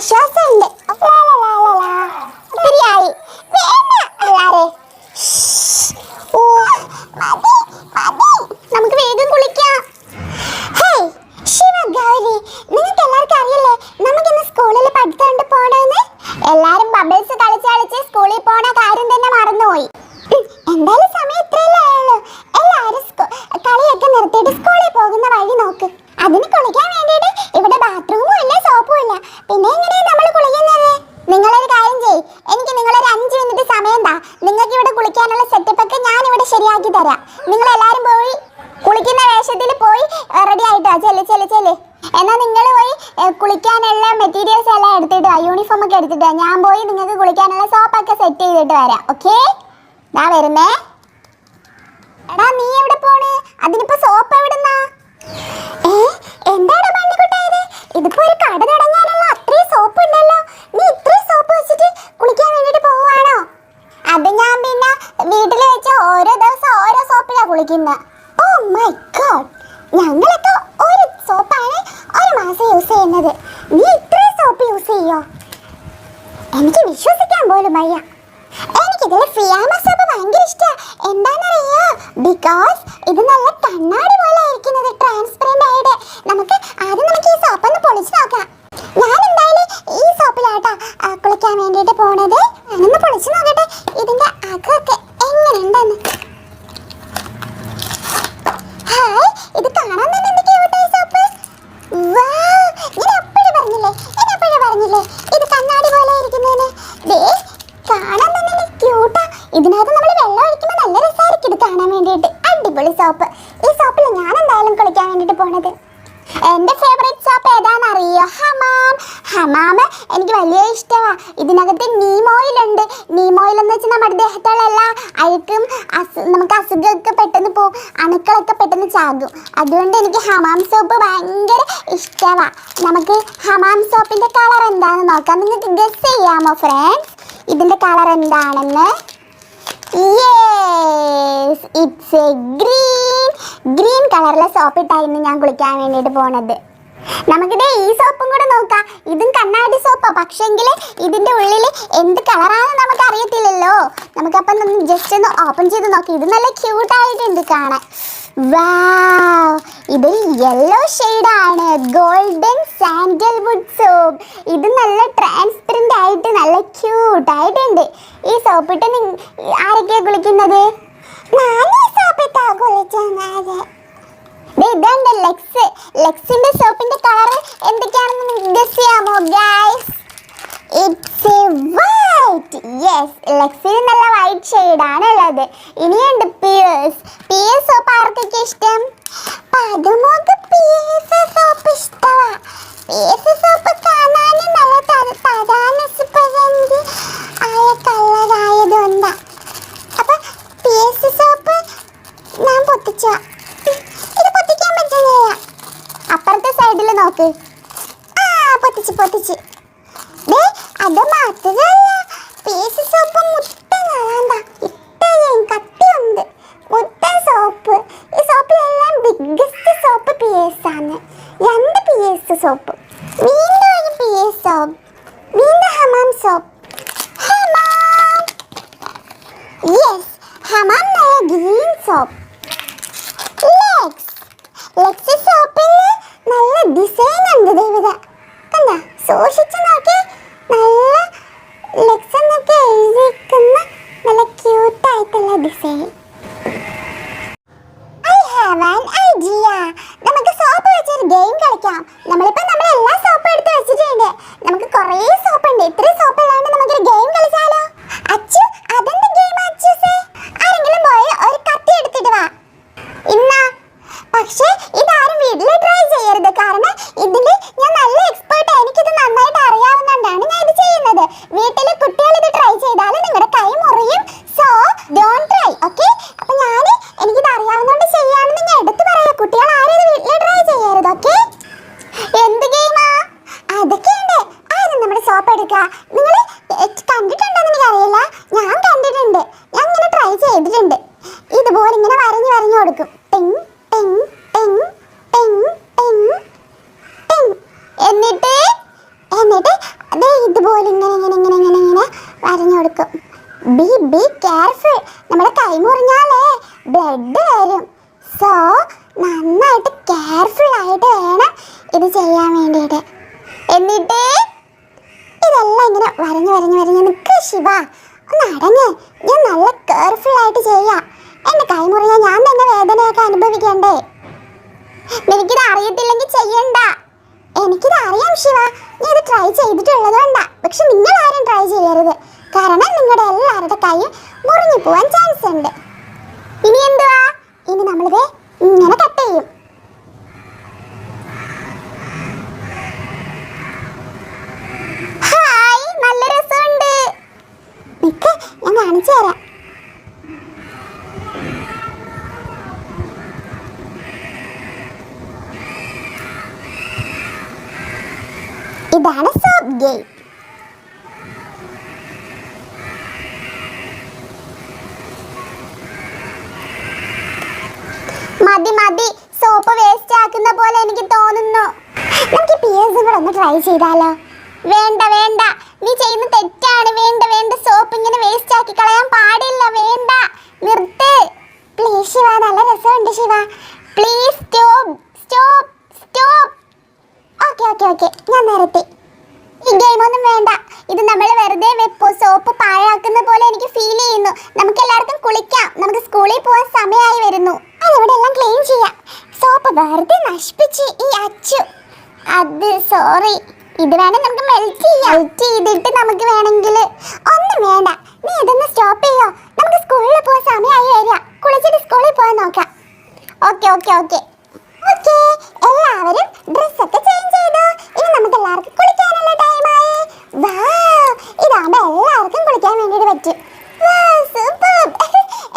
сейчас കുളിക്കാനുള്ള മെറ്റീരിയൽസ് എല്ലാം എടുത്തിട്ട് യൂണിഫോം ഒക്കെ എടുത്തിട്ട്. ഞാൻ പോയി നിങ്ങൾക്ക് കുളിക്കാനുള്ള സോപ്പൊക്കെ സെറ്റ് ചെയ്തിട്ട് വരാം ഓക്കെ ഞാൻ വരുന്നേ. എടാ നീ എവിടെ പോണേ? അതിനിപ്പോ സോപ്പ് എവിടുന്നാ? ഏ എന്താടാ പള്ളിക്കുട്ടായത്? ഇതിപ്പോ ഒരു കട തുടങ്ങാനുള്ള അത്രയും സോപ്പ് ഉണ്ടല്ലോ. നീ ഇത്രയും സോപ്പ് വെച്ചിട്ട് കുളിക്കാൻ വേണ്ടിട്ട് പോവാണോ അത് ഞാൻ പിന്നെ വീട്ടിൽ വെച്ച് ഓരോ ദിവസം ഓരോ സോപ്പിലാ കുളിക്കുന്ന. ഓ മൈ ഗോഡ് ഞങ്ങളൊക്കെ ഒരു സോപ്പാണ് മാസം യൂസ് നീ ഇത്രയും സോപ്പ് യൂസ് ചെയ്യോ? എനിക്ക് വിശ്വസിക്കാൻ പോലും വയ്യ. എനിക്കിതിൽ ഫിയാമ സോപ്പ് ഭയങ്കര ഇഷ്ടമാണ് എന്താണെന്നറിയോ? ബിക്കോസ് ഇത് നല്ല കണ്ണാടി പോലെ ഇരിക്കുന്നത് ട്രാൻസ്പെറന്റ് ആയിട്ട്. നമുക്ക് ആദ്യം നമുക്ക് ഈ സോപ്പ് ഒന്ന് പൊളിച്ച് നോക്കാം ഞാൻ എന്തായാലും ഈ സോപ്പിലാട്ടാ ആ, കുളിക്കാൻ വേണ്ടിയിട്ട് പോണത് ഞാനൊന്ന് പൊളിച്ച് നോക്കട്ടെ ഇതിന്റെ അകമൊക്കെ എങ്ങനെയുണ്ടെന്ന് ഹായ് ഇത് കാണാൻ തന്നെ എന്തൊക്കെയാ കേട്ടോ ഈ സോപ്പ് വാവ്, ഞാൻ അപ്പോഴേ പറഞ്ഞില്ലേ ഞാൻ അപ്പോഴേ പറഞ്ഞില്ലേ ഇത് കണ്ണാടി പോലെ ഇരിക്കുന്നതിന് ദേ കാണാൻ തന്നെ ക്യൂട്ടാ ഇതിനകത്ത് നമ്മൾ വെള്ളം ഒഴിക്കുമ്പോൾ നല്ല രസമായിരിക്കും ഇത് കാണാൻ വേണ്ടിയിട്ട്. അടിപൊളി സോപ്പ്. ഈ സോപ്പിൽ ഞാൻ എന്തായാലും കുളിക്കാൻ വേണ്ടിയിട്ട് പോണത്. എന്റെ ഫേവറേറ്റ് സോപ്പ് ഏതാണെന്ന് അറിയോ ഹമാം ഹമാമ എനിക്ക് വലിയ ഇഷ്ടമാണ് ഇതിനകത്ത് നീം ഓയിൽ ഉണ്ട്. നീം ഓയിൽ എന്ന് വെച്ചാൽ നമ്മുടെ ദേഹത്തുള്ള എല്ലാ അഴുക്കും നമുക്ക് അസുഖമൊക്കെ പെട്ടെന്ന് പോകും അണുക്കളൊക്കെ പെട്ടെന്ന് ചാകും. അതുകൊണ്ട് എനിക്ക് ഹമാം സോപ്പ് ഭയങ്കര ഇഷ്ടമാണ് നമുക്ക് ഹമാം സോപ്പിന്റെ കളർ എന്താണെന്ന് നോക്കാം. നിങ്ങൾക്ക് ഗസ് ചെയ്യാമോ ഫ്രണ്ട്സ് ഇതിന്റെ കളർ എന്താണെന്ന്? Yes it's a green green കളറിലെ സോപ്പ് ഇട്ടായിരുന്നു ഞാൻ കുളിക്കാൻ വേണ്ടിയിട്ട് പോണത്. നമുക്കിത് ഈ സോപ്പും കൂടെ നോക്കാം. ഇതും കണ്ണാടി സോപ്പാ പക്ഷെങ്കിൽ ഇതിന്റെ ഉള്ളിൽ എന്ത് കളറാണെന്ന് നമുക്ക് അറിയത്തില്ലല്ലോ നമുക്കപ്പം ജസ്റ്റ് ഒന്ന് ഓപ്പൺ ചെയ്ത് നോക്കാം. ഇത് നല്ല ക്യൂട്ടായിട്ടുണ്ട് കാണാൻ. ഇത് യെല്ലോ ആണ്. ഗോൾഡൻ സാൻഡൽവുഡ് സോപ്പ് ഇത് നല്ല ട്രാൻസ്പെറന്റ് ആയിട്ട് നല്ല ക്യൂട്ട് ആയിട്ടുണ്ട്. ഈ സോപ്പിട്ട് ആരൊക്കെയാണ് കുളിക്കുന്നത്? ഇതുണ്ട് ലെക്സ് ലെക്സിന്റെ സോപ്പിന്റെ കളർ എന്തൊക്കെയാണെന്ന് നിങ്ങൾക്ക് ഗസ് ചെയ്യാമോ guys it's a white yes ലെക്സിന് നല്ല വൈറ്റ് ഷെയ്ഡാണ് ഉള്ളത് ഇനിയുണ്ട് പിയേഴ്സ് പിയേഴ്സ് സോപ്പ് ആർക്കൊക്കെ ഇഷ്ടം പതുമോക്ക് പിയേഴ്സ് സോപ്പ് ഇഷ്ടമാ പിയേഴ്സ് സോപ്പ് കാണാൻ നല്ല തരാനസുപരന്തി ആയ കളറായതുകൊണ്ടാ അപ്പൊ പിയേഴ്സ് സോപ്പ് ഞാൻ പൊട്ടിച്ച ഇത് പൊട്ടിക്കാൻ പറ്റുന്നില്ല അപ്പുറത്തെ സൈഡിൽ നോക്ക് ആ പൊട്ടിച്ച് പൊട്ടിച്ച് ദേ അത് മാത്രമല്ല പീസ് സോപ്പ് മുട്ടൻ കാണാണ്ട ഇത്രയും കട്ടിയുണ്ട് മുട്ടൻ സോപ്പ് ഈ സോപ്പിലെല്ലാം ബിഗ്ഗസ്റ്റ് പി എസ് ആണ്. രണ്ട് പി എസ് സോപ്പ് വീണ്ടും ഒരു പി എസ് സോപ്പ് വീണ്ടും ഹമാം സോപ്പ് നല്ല നല്ല ഡിസൈൻ ഉണ്ട് ദേവിത കണ്ട? സൂക്ഷിച്ചു നോക്കി. നല്ല ലെക്സ് എന്നൊക്കെ എഴുതിയിരിക്കുന്ന നല്ല ക്യൂട്ടായിട്ടുള്ള design I have an idea നമുക്ക് സോപ്പ് വെച്ചൊരു ഗെയിം കളിക്കാം നമ്മളിപ്പോ നമ്മുടെ എല്ലാ സോപ്പും എടുത്ത് വെച്ചിട്ടുണ്ട് നമുക്ക് കുറേ സോപ്പ് ഉണ്ട് ഇത്രയും സോപ്പ് ഇല്ലാണ്ട് നമുക്കൊരു ഗെയിം കളിച്ചാലോ അച്ചു അതെന്ത് ഗെയിം അച്ചൂസേ ആരെങ്കിലും പോയി ഒരു കത്തി എടുത്തിട്ട് വാ ഇന്ന പക്ഷേ ഇതാരും വീട്ടിൽ ട്രൈ ചെയ്യരുത് കാരണം ഇതിൽ ഞാൻ നല്ല എക്സ്പേർട്ട് എനിക്കിത് നന്നായിട്ട് അറിയാവുന്നതുകൊണ്ടാണ് ഞാൻ ഇത് ചെയ്യുന്നത് വീട്ടിൽ കുട്ടികൾ ഇത് ട്രൈ ചെയ്താൽ നിങ്ങളുടെ കൈ മുറിയും സോ ഡോണ്ട് ട്രൈ ഓക്കെ അപ്പൊ ഞാൻ എനിക്കിത് അറിയാവുന്നതുകൊണ്ട് ചെയ്യാണെന്ന് ഞാൻ എടുത്തു പറയാം കുട്ടികൾ ആരും ഇത് വീട്ടിൽ ട്രൈ ചെയ്യരുത് ഓക്കെ എന്ത് ഗെയിമാ അതൊക്കെയുണ്ട് ആരും നമ്മുടെ സോപ്പ് എടുക്കുക നിങ്ങൾ കണ്ടിട്ടുണ്ടോന്ന് എനിക്കറിയില്ല. ഞാൻ കണ്ടിട്ടുണ്ട്. ഞാൻ ഇങ്ങനെ ട്രൈ ചെയ്തിട്ടുണ്ട്. ഇതുപോലെ ഇങ്ങനെ വരഞ്ഞ് വരഞ്ഞു കൊടുക്കും. ടിങ് ടിങ് ടിങ് ടിങ് ടിങ് ടിങ്. എന്നിട്ട് എന്നിട്ട് പോലെ ഇങ്ങനെ ഇങ്ങനെ ഇങ്ങനെ ഇങ്ങനെ ഇങ്ങനെ വരഞ്ഞു കൊടുക്കും. ബി ബി കെയർഫുൾ നമ്മുടെ കൈ മുറിഞ്ഞാലേ ബ്ലഡ് വരും. സോ നന്നായിട്ട് കെയർഫുൾ ആയിട്ട് വേണം ഇത് ചെയ്യാൻ വേണ്ടിയിട്ട് എന്നിട്ട് ഇതെല്ലാം ഇങ്ങനെ വരഞ്ഞ് വരഞ്ഞ് വരഞ്ഞ് നിൽക്ക് ശിവ. ഒന്ന് അടങ്ങ് ഞാൻ നല്ല കെയർഫുൾ ആയിട്ട് ചെയ്യാം. എന്റെ കൈ മുറിഞ്ഞാൽ ഞാൻ തന്നെ വേദനയൊക്കെ അനുഭവിക്കണ്ടേ? എനിക്കിത് അറിയത്തില്ലെങ്കിൽ ചെയ്യണ്ട. എനിക്കിത് അറിയാം ശിവ. ഞാൻ ഇത് ട്രൈ ചെയ്തിട്ടുള്ളത് കൊണ്ടാ. പക്ഷെ നിങ്ങൾ ആരും ട്രൈ ചെയ്യരുത്. കാരണം നിങ്ങളുടെ എല്ലാവരുടെ കൈയും മുറിഞ്ഞു പോവാൻ ചാൻസ് ഉണ്ട്. ഇനി എന്തുവാ? ഇനി നമ്മളിത് ഇങ്ങനെ കട്ട് ചെയ്യും. നിക്ക് ഞാൻ കാണിച്ചു തരാം. ഇതാണ് സോപ്പ് ഗേറ്റ് മതി മതി സോപ്പ് വേസ്റ്റ് ആക്കുന്ന പോലെ എനിക്ക് തോന്നുന്നു. നമുക്ക് പി എസ് കൂടെ ഒന്ന് ട്രൈ ചെയ്താലോ വേണ്ട വേണ്ട നീ ചെയ്യുന്ന തെറ്റാണ് വേണ്ട വേണ്ട സോപ്പ് ഇങ്ങനെ വേസ്റ്റ് ആക്കി കളയാൻ പാടില്ല വേണ്ട നിർത്ത് പ്ലീസ് ശിവ നല്ല രസമുണ്ട് Shiva please stop stop stop okay okay okay ഞാൻ നിർത്തി ഈ ഗെയിം ഒന്നും വേണ്ട ഇത് നമ്മൾ വെറുതെ വെപ്പോ സോപ്പ് പാഴാക്കുന്ന പോലെ എനിക്ക് ഫീൽ ചെയ്യുന്നു നമുക്ക് എല്ലാവർക്കും കുളിക്കാം നമുക്ക് സ്കൂളിൽ പോകാൻ സമയമായി വരുന്നു. അതിവിടെ എല്ലാം ക്ലീൻ ചെയ്യാം. സോപ്പ് വെറുതെ നശിപ്പിച്ച് ഈ അച്ചു. അത് സോറി ഇത് വേണം നമുക്ക് മെൽറ്റ് ചെയ്യാം. മെൽറ്റ് ചെയ്തിട്ട് നമുക്ക് വേണമെങ്കിൽ ഒന്നും വേണ്ട. നീ ഇതൊന്ന് സ്റ്റോപ്പ് ചെയ്യോ? നമുക്ക് സ്കൂളിൽ പോകാൻ സമയമായി വരിക. കുളിച്ചിട്ട് സ്കൂളിൽ പോകാൻ നോക്കാം. ഓക്കെ ഓക്കെ ഓക്കെ ഓക്കെ എല്ലാവരും ഡ്രസ്സൊക്കെ ചേഞ്ച് ചെയ്തു? ഇനി നമുക്ക് എല്ലാവർക്കും കുളിക്കാനുള്ള ടൈമായി വാ ഇതാകുമ്പോ എല്ലാവർക്കും കുളിക്കാൻ വേണ്ടിയിട്ട് പറ്റും സൂപ്പർ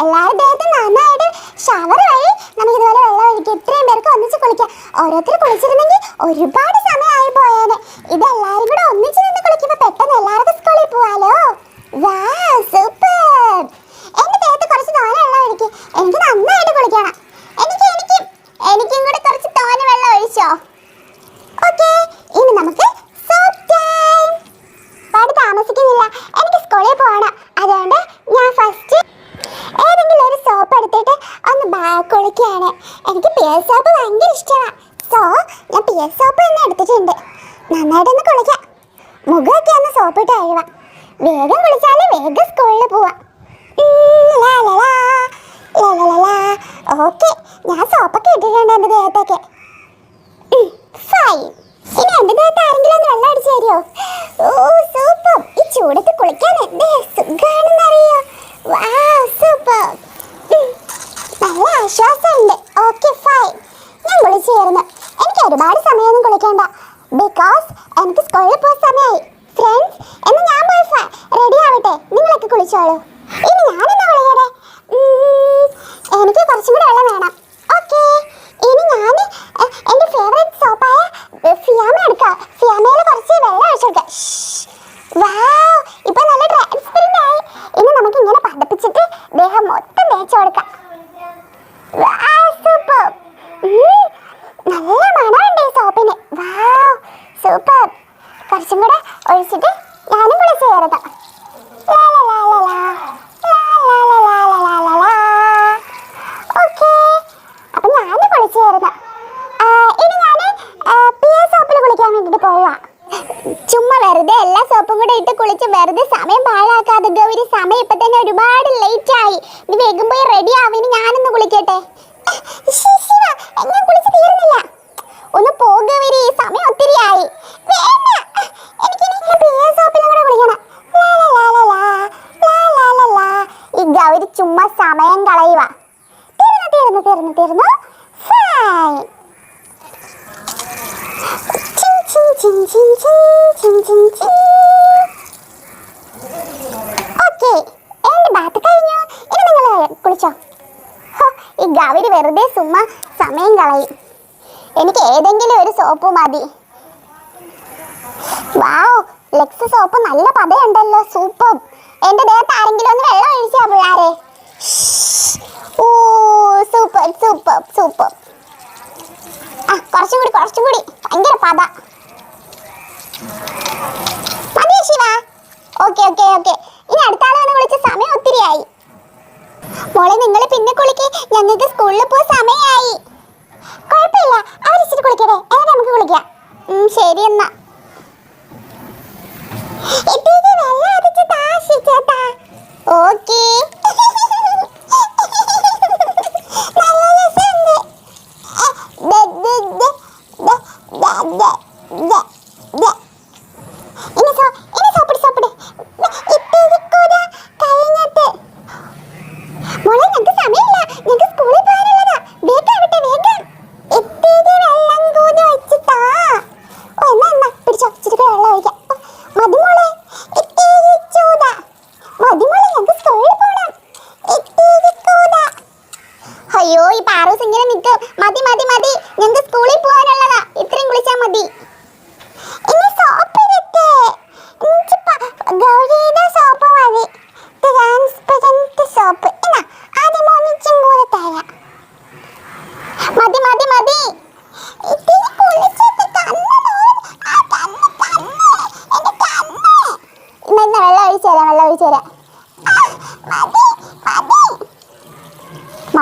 എല്ലാവരും ദേഹത്ത് നന്നായിട്ട് ഷവർ വഴി നമുക്ക് ഇതുപോലെ വെള്ളം ഒഴിക്കും ഇത്രയും പേർക്ക് ഒന്നിച്ച് കുളിക്കാം ഓരോരുത്തർ കുളിച്ചിരുന്നെങ്കിൽ ഒരുപാട് സമയമായി പോയേനെ ഇത് എല്ലാവരും കൂടെ ഒന്നിച്ച് നിന്ന് കുളിക്കുമ്പോൾ പെട്ടെന്ന് എല്ലാവർക്കും സ്കൂളിൽ പോവാലോ വാ സൂപ്പർ എന്റെ ദേഹത്ത് കുറച്ച് തോനെ വെള്ളം ഒഴിക്കും എനിക്ക് നന്നായിട്ട് കുളിക്കണം എനിക്ക് എനിക്ക് എനിക്കും കൂടെ കുറച്ച് തോനെ വെള്ളം ഒഴിച്ചോ ഓക്കെ ഇനി നമുക്ക് soap time. ഒരുപാട് താമസിക്കുന്നില്ല എനിക്ക് സ്കൂളിൽ പോകണം അതുകൊണ്ട് ഞാൻ ഫസ്റ്റ് ഏതെങ്കിലും ഒരു സോപ്പ് എടുത്തിട്ട് ഒന്ന് ബാ- കുളിക്കുകയാണ് എനിക്ക് പിയർ സോപ്പ് ഭയങ്കര ഇഷ്ടമാണ് സോ ഞാൻ പിയർ സോപ്പ് തന്നെ എടുത്തിട്ടുണ്ട് നന്നായിട്ടൊന്ന് കുളിക്കാം മുഖമൊക്കെ ഒന്ന് സോപ്പിട്ട് കഴുകാം വേഗം കുളിച്ചാൽ വേഗം സ്കൂളിൽ പോവാം. ഓക്കെ ഞാൻ സോപ്പൊക്കെ ഇട്ടിട്ടുണ്ട് എന്റെ ദേഹത്തൊക്കെ. ഓ സൂപ്പർ ഈ ചൂടത്ത് കുളിക്കാൻ എന്തേ സുഖാണെന്നറിയോ? വാ സൂപ്പർ നല്ല ആശ്വാസമുണ്ട് ഓക്കെ ഫൈൻ ഞാൻ കുളിച്ചു കയറുന്നു എനിക്ക് ഒരുപാട് സമയമൊന്നും കുളിക്കണ്ട ബിക്കോസ് എനിക്ക് സ്കൂളിൽ പോ സമയമായി ഫ്രണ്ട്സ് എന്ന് ഞാൻ പോയി റെഡി ആവട്ടെ? നിങ്ങളൊക്കെ കുളിച്ചോളൂ. ഇനി ഞാൻ കുളിക്കട്ടെ ഉം, എനിക്ക് കുറച്ചും കൂടെ വെള്ളം വേണം. ഓക്കെ ഇനി ഞാൻ എന്റെ ഫേവറേറ്റ് സോപ്പായ ഫിയാമ എടുക്കാം. ഫിയാമയിൽ കുറച്ച് വെള്ളം ഒഴിച്ചെടുക്കാം വാവ് ഇപ്പൊ നല്ല ട്രാൻസ്പെറന്റ് ആയി ഇനി നമുക്ക് ഇങ്ങനെ പതപ്പിച്ചിട്ട് ദേഹം മൊത്തം തേച്ച് കൊടുക്കാം സൂപ്പർ നല്ല മണമുണ്ട് ഈ സോപ്പിന് വാവ് സൂപ്പർ കുറച്ചും കൂടെ ഒഴിച്ചിട്ട് ഞാനും കുളിച്ച് കയറുതാം ഓക്കെ അപ്പൊ ഞാൻ കുളിച്ച് കയറുക ഇനി ഞാൻ പി എ സോപ്പിൽ കുളിക്കാൻ വേണ്ടിട്ട് പോവാ ചുമ്മാ വെറുതെ എല്ലാ സോപ്പും കുളിച്ച് വെറുതെ സമയം പാഴാക്കാതെ ഗൗരി സമയം ഇപ്പൊ തന്നെ ഒരുപാട് ലേറ്റ് ആയി. നീ വേഗം പോയി റെഡി ആവിന് ഞാനൊന്ന് ശിവ, ഞാൻ ഒന്ന് പോകവരി സമയം ഒത്തിരി ആയി. ഗൗരി ചുമ്മാ സമയം കളയുക. തീർന്നു തീർന്നു തീർന്നു തീർന്നു. ഫൈൻ കഴിച്ചോ ഈ ഗൗരി വെറുതെ സുമ്മ സമയം കളയും. എനിക്ക് ഏതെങ്കിലും ഒരു സോപ്പ് മതി. വാവ് ലെക്സ് സോപ്പ് നല്ല പതയുണ്ടല്ലോ സൂപ്പർ. എന്റെ ദേഹത്ത് ആരെങ്കിലും ഒന്ന് വെള്ളം ഒഴിച്ചാ പിള്ളാരെ. ഓ സൂപ്പർ സൂപ്പർ സൂപ്പർ. ആ കുറച്ചും കൂടി കുറച്ചും കൂടി. ഭയങ്കര പത. മതി ശിവ. Okay okay okay. ഇനി അടുത്ത ആളെ വിളിച്ച സമയം ഒത്തിരിയായി. മോളെ നിങ്ങൾ പിന്നെ കുളിക്കേ. ഞങ്ങൾക്ക് സ്കൂളിൽ പോകാൻ സമയായി. കുഴപ്പമില്ല. അവരിച്ചിട്ട് കുളിക്കട്ടെ. ഏ നമുക്ക് കുളിക്കാം. ശരി എന്നാ.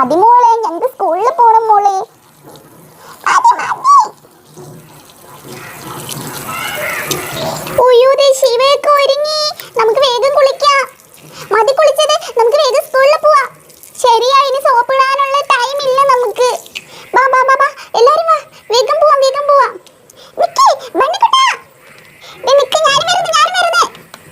മതിമോളെ.